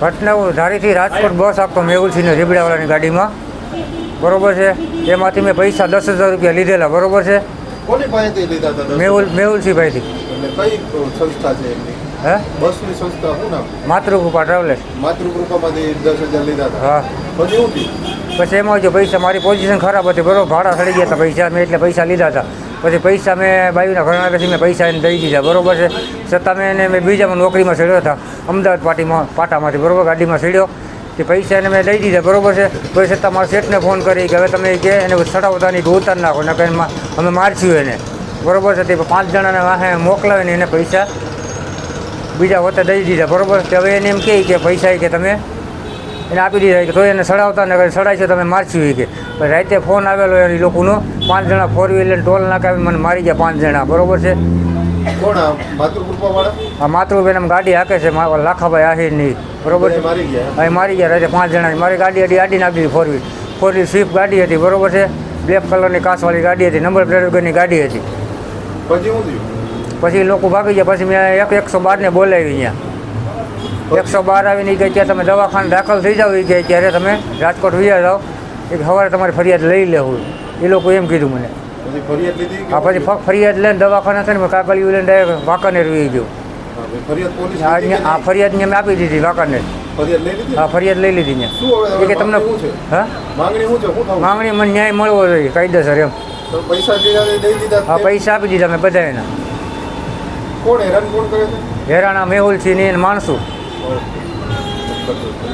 ઘટના હું ધારીથી રાજકોટ બસ આપતો મેહુલસિંહને રીબડાવાળાની ગાડીમાં. બરોબર છે. એમાંથી મેં પૈસા દસ હજાર રૂપિયા લીધેલા બરોબર છે? મેહુલ મેહુલસિંહભાઈથી. કઈ સંસ્થા છે હે? બસની સંસ્થા શું નામ? માતૃકૃપા ટ્રાવેલર્સ. માતૃકૃપામાંથી દસ હજાર લીધા હતા. હા. પછી પછી એમાં જો પૈસા મારી પોઝિશન ખરાબ હતી બરોબર ભાડા ચડી ગયા હતા પૈસા મેં એટલે પૈસા લીધા હતા. પછી પૈસા મેં બાયુના ઘરના પછી મેં પૈસા એને દઈ દીધા. બરોબર છે? છતાં મેં એને મેં બીજામાં નોકરીમાં ચડ્યો હતા. અમદાવાદ પાટીમાં, પાટામાંથી, બરોબર? ગાડીમાં ચડ્યો તે પૈસા એને મેં દઈ દીધા. બરોબર છે? તો છતાં મારા શેઠને ફોન કરી કે હવે તમે કે એને સડાવતાની ઉતાર નાખો. ને કંઈ અમે મારશું એને. બરોબર છે? તે પાંચ જણાને વાહે મોકલાવીને એને પૈસા બીજા વખતે દઈ દીધા. બરોબર છે? હવે એને એમ કહે કે પૈસા કે તમે એને આપી દીધા. કે તો એને સડાવતા ને સડાઈશો તમે મારશું કે. રાતે ફોન આવેલો એ લોકોનો. પાંચ જણા ફોર વ્હીલર ટોલ નાખાવી મને મારી ગયા પાંચ જણા. બરોબર છે? આ? માતૃબેન ગાડી હાકે છે લાખાભાઈ આહિરની. બરોબર છે? અહીં મારી ગયા રાતે પાંચ જણા. મારી ગાડી અડી આડી નાખી four wheel four wheel Swift ગાડી હતી બરોબર છે? બ્લેક કલરની કાચવાળી ગાડી હતી નંબર પ્લેટ વગરની ગાડી હતી. પછી લોકો ભાગી ગયા પછી મેં એક એકસો બારને બોલાવી અહીંયા. એકસો બાર આવીને કે ત્યાં તમે દવાખાને દાખલ થઈ જાઓ એ કે ત્યારે તમે રાજકોટ વિયા જાઓ. એ સવારે તમારી ફરિયાદ લઈ લેવું. એ લોકો એમ કીધું મને. આ પછી ફક્ત ફરિયાદ લઈને દવાખાના છે ને કાગળિયું લઈને ડાયરેક્ટ વાંકાનેર રહી ગયો. હા, ફરિયાદ ને આ આ આપી દીધી વાંકાનેર. હા આ ફરિયાદ લઈ લીધી ને કે તમને હા? માંગણી મને ન્યાય મળવો જોઈએ કાયદેસર એમ. હા પૈસા આ આપી દીધા મેં બધા એના હેરાણા મેહુલ છે? ને માણસું.